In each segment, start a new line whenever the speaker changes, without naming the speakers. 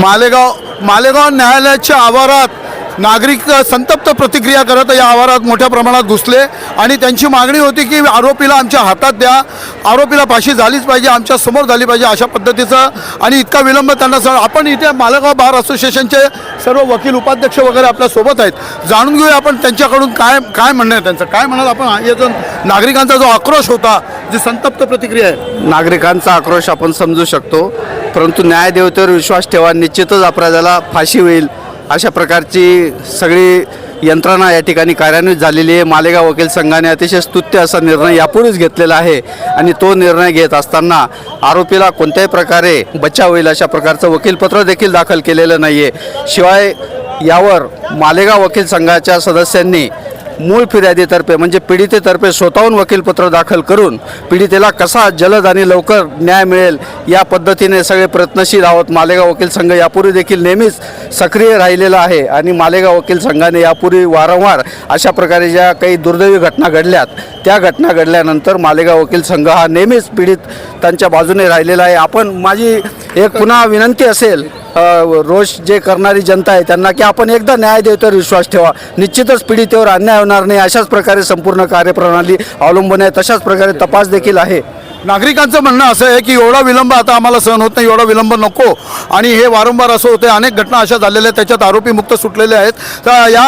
मालेगाव मालेगाव न्यायालयाच्या आवारात नागरिक संतप्त प्रतिक्रिया करत या आवारात मोठ्या प्रमाणात घुसले आणि त्यांची मागणी होती की आरोपीला आमच्या हातात द्या. आरोपीला फाशी झालीच पाहिजे आमच्यासमोर झाली पाहिजे अशा पद्धतीचं. आणि इतका विलंब त्यांना सांग आपण इथे मालेगाव बार असोसिएशनचे सर्व वकील उपाध्यक्ष वगैरे आपल्यासोबत आहेत. जाणून घेऊया आपण त्यांच्याकडून काय काय म्हणणं आहे त्यांचं. काय म्हणाल आपण? याचा नागरिकांचा जो आक्रोश होता जी संतप्त प्रतिक्रिया आहे.
नागरिकांचा आक्रोश आपण समजू शकतो परंतु न्यायदेवतेवर विश्वास ठेवा निश्चितच अपराधाला फाशी होईल अशा प्रकारची सगळी यंत्रणा या ठिकाणी कार्यान्वित झालेली आहे. मालेगाव वकील संघाने अतिशय स्तुत्य असा निर्णय यापूर्वीच घेतलेला आहे आणि तो निर्णय घेत असताना आरोपीला कोणत्याही प्रकारे बचाव होईल अशा प्रकारचं वकीलपत्र देखील दाखल केलेलं नाही आहे शिवाय यावर मालेगाव वकील संघाच्या सदस्यांनी मूळ फिर्यादीतर्फे म्हणजे पीडितेतर्फे स्वतःहून वकीलपत्र दाखल करून पीडितेला कसा जलद आणि लवकर न्याय मिळेल या पद्धतीने सगळे प्रयत्नशील आहोत. मालेगाव वकील संघ यापूर्वी देखील नेहमीच सक्रिय राहिलेला आहे आणि मालेगाव वकील संघाने यापूर्वी वारंवार अशा प्रकारे ज्या काही दुर्दैवी घटना घडल्यात त्या घटना घडल्यानंतर मालेगाव वकील संघ हा नेहमीच पीडित त्यांच्या बाजूने राहिलेला आहे. आपण माझी एक पुन्हा विनंती असेल रोष जे करणारी जनता आहे त्यांना की आपण एकदा न्यायदेवतेवर विश्वास ठेवा. निश्चितच पीडितेवर अन्याय होणार नाही अशाच प्रकारे संपूर्ण कार्यप्रणाली अवलंबून आहे तशाच प्रकारे तपास देखील आहे.
नागरिकांचं म्हणणं असं आहे की एवढा विलंब आता आम्हाला सहन होत नाही एवढा विलंब नको. आणि हे वारंवार असं होते अनेक घटना अशा झालेल्या आहेत त्याच्यात आरोपी मुक्त सुटलेले आहेत. तर या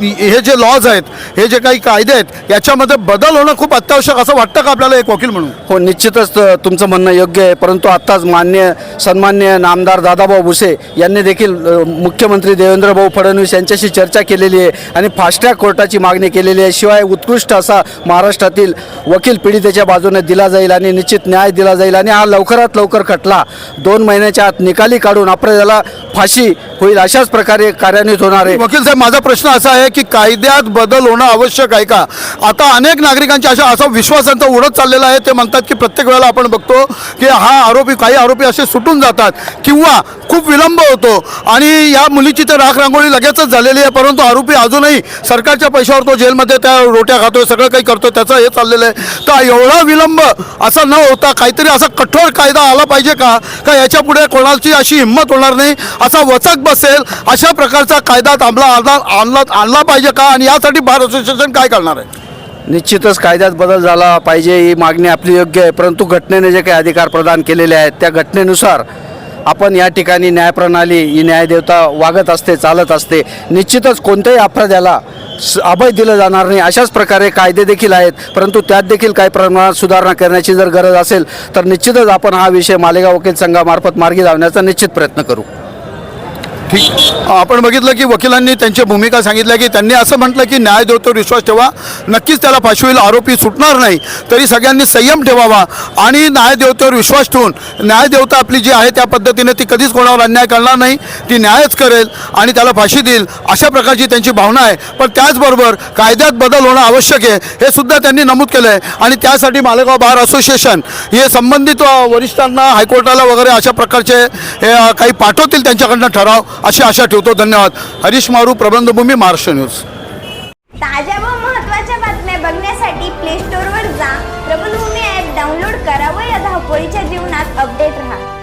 हे जे लॉज आहेत हे जे काही कायदे आहेत याच्यामध्ये बदल होणं खूप अत्यावश्यक असं वाटतं का आपल्याला एक वकील म्हणून?
हो निश्चितच तुमचं म्हणणं योग्य आहे. परंतु आत्ताच मान्य सन्मान्य नामदार दादाभाऊ भुसे यांनी देखील मुख्यमंत्री देवेंद्रभाऊ फडणवीस यांच्याशी चर्चा केलेली आहे आणि फास्ट ट्रॅक कोर्टाची मागणी केलेली आहे. शिवाय उत्कृष्ट असा महाराष्ट्रातील वकील पीडितेच्या बाजूने दिला जाईल आणि निश्चित न्याय दिला जाईल आणि हा लवकरात लवकर खटला. दोन महिन्याच्या आत निकाली काढून आपल्याला फाशी होईल अशाच प्रकारे कार्यान्वित होणार आहे.
वकील साहेब माझा प्रश्न असा आहे की कायद्यात बदल होणं आवश्यक आहे का? आता अनेक नागरिकांच्या अशा असा विश्वास उडत चाललेला आहे. ते म्हणतात की प्रत्येक वेळेला आपण बघतो की हा आरोपी काही आरोपी असे सुटून जातात किंवा खूप विलंब होतो आणि या मुलीची तर राख रांगोळी लगेचच झालेली आहे परंतु आरोपी अजूनही सरकारच्या पैशावर तो जेलमध्ये त्या रोट्या खातोय सगळं काही करतोय त्याचं हे चाललेलं आहे. तर एवढा विलंब असा न होता काहीतरी असा कठोर कायदा आला पाहिजे का? का याच्यापुढे कोणाची अशी हिंमत होणार नाही? असा वचक बसेल अशा प्रकारचा कायदा आमला आणला आणला आणला पाहिजे का? आणि यासाठी बार असोसिएशन काय करणार आहे?
निश्चितच कायद्यात बदल झाला पाहिजे ही मागणी आपली योग्य आहे. परंतु घटनेने जे काही अधिकार प्रदान केलेले आहेत त्या घटनेनुसार आपण या ठिकाणी न्यायप्रणाली ही न्यायदेवता वागत असते चालत असते. निश्चितच कोणत्याही अपराध्याला अभय दिलं जाणार नाही अशाच प्रकारे कायदे देखील आहेत. परंतु त्यात देखील काही प्रमाणात सुधारणा करण्याची जर गरज असेल तर निश्चितच आपण हा विषय मालेगाव वकील संघामार्फत मार्गी लावण्याचा निश्चित प्रयत्न करू.
ठीक. आपण बघितलं की वकिलांनी त्यांची भूमिका सांगितल्या की त्यांनी असं म्हटलं की न्यायदेवतेवर विश्वास ठेवा. नक्कीच त्याला फाशी होईल आरोपी सुटणार नाही. तरी सगळ्यांनी संयम ठेवावा आणि न्यायदेवतेवर विश्वास ठेवून. न्यायदेवता आपली जी आहे त्या पद्धतीने ती कधीच कोणावर अन्याय करणार नाही. ती न्यायच करेल आणि त्याला फाशी देईल अशा प्रकारची त्यांची भावना आहे. पण त्याचबरोबर कायद्यात बदल होणं आवश्यक आहे. हे सुद्धा त्यांनी नमूद केलं आहे आणि त्यासाठी मालेगाव बार असोसिएशन हे संबंधित वरिष्ठांना हायकोर्टाला वगैरे अशा प्रकारचे हे, काही पाठवतील त्यांच्याकडनं ठराव. अशी आशा ठेवतो. धन्यवाद. हरीश मारू प्रबंधभूमी महाराष्ट्र न्यूज.
ताज्या व महत्त्वाच्या बातम्या बघण्यासाठी प्ले स्टोअरवर जा. प्रबंधभूमी ऍप डाउनलोड करा व या धावपळीच्या जीवनात अपडेट राहा.